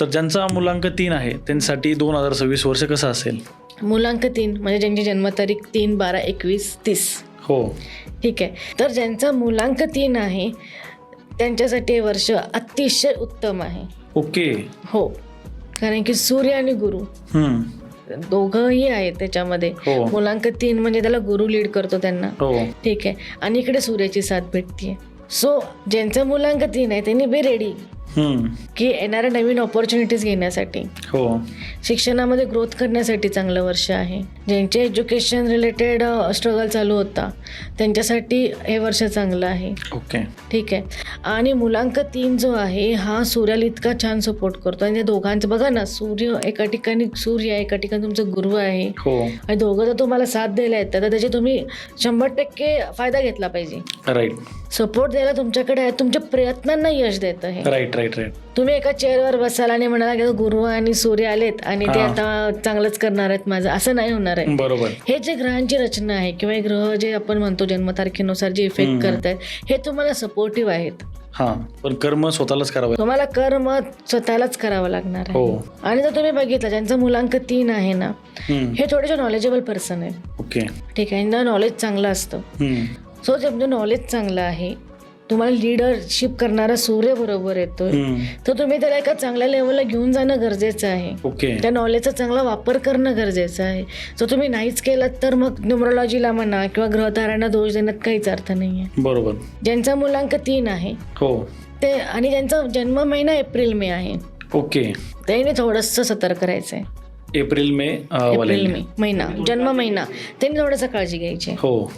तर ज्यांचा मुलांक तीन आहे त्यांच्यासाठी दोन हजार सव्वीस वर्ष कसं असेल? मुलांक तीन म्हणजे ज्यांची जन्मतारीख तीन बारा एकवीस तीस. हो. ठीक आहे. तर ज्यांचा मुलांक तीन आहे त्यांच्यासाठी हे वर्ष अतिशय उत्तम आहे. ओके. हो. कारण की सूर्य आणि गुरु. हम्म. दोघंही आहेत त्याच्यामध्ये. हो. मुलांक तीन म्हणजे त्याला गुरु लीड करतो त्यांना. हो. ठीक आहे. आणि इकडे सूर्याची साथ भेटते सो ज्यांचं मुलांक तीन आहे त्यांनी बी रेडी. की येणाऱ्या नवीन ऑपॉर्च्युनिटीज घेण्यासाठी. हो. शिक्षणामध्ये ग्रोथ करण्यासाठी चांगलं वर्ष आहे. ज्यांचे एज्युकेशन रिलेटेड स्ट्रगल चालू होता त्यांच्यासाठी हे वर्ष चांगलं आहे. ओके ठीक आहे. आणि मुलांक तीन जो आहे हा सूर्याला इतका छान सपोर्ट करतो. आणि दोघांचं बघा ना सूर्य एका ठिकाणी सूर्य आहे एका ठिकाणी तुमचं गुरु आहे. हो. आणि दोघं जर तुम्हाला साथ द्यायला येतात तर त्याचे तुम्ही शंभर टक्के फायदा घेतला पाहिजे. राईट सपोर्ट द्यायला तुमच्याकडे आहे तुमच्या प्रयत्नांना यश देतं हे. राईट राईट राईट तुम्ही एका चेअरवर बसाल आणि म्हणाला की गुरु आणि सूर्य आलेत आणि ते. आता चांगलंच करणार आहेत माझं. असं नाही होणार आहे. बरोबर. हे जे ग्रहांची रचना आहे किंवा हे ग्रह जे आपण म्हणतो जन्मतारखेनुसार जे इफेक्ट. करतायत हे तुम्हाला सपोर्टिव्ह आहेत. हा. पण कर्म स्वतःलाच करावं तुम्हाला कर्म स्वतःलाच करावं लागणार आहे. हो. आणि जर तुम्ही बघितलं ज्यांचं मुलांक तीन आहे ना हम्म. हे थोडेसे नॉलेजेबल पर्सन आहे ओके. ठीक आहे यांना नॉलेज चांगलं असतं. हम्म. सो तुमचं नॉलेज चांगलं आहे तुम्हाला लिडरशिप करणारा सूर्य बरोबर येतोय. तर तुम्ही त्याला एका चांगल्या लेवलला घेऊन जाणं गरजेचं आहे. ओके. त्या नॉलेजचा चांगला वापर करणं गरजेचं आहे. जर तुम्ही नाहीच केलं तर मग न्युमरोलॉजीला म्हणा किंवा ग्रहताऱ्यांना दोष देण्यात काहीच अर्थ नाही आहे बरोबर. ज्यांचा मुलांक तीन आहे हो. ते आणि ज्यांचा जन्म महिना एप्रिल मे आहे. ओके. त्याने थोडंसं सतर्क करायचं आहे एप्रिल मे अं, वाले एप्रिल मे महिना जन्म महिना त्यांनी थोडंसं काळजी घ्यायची. हो.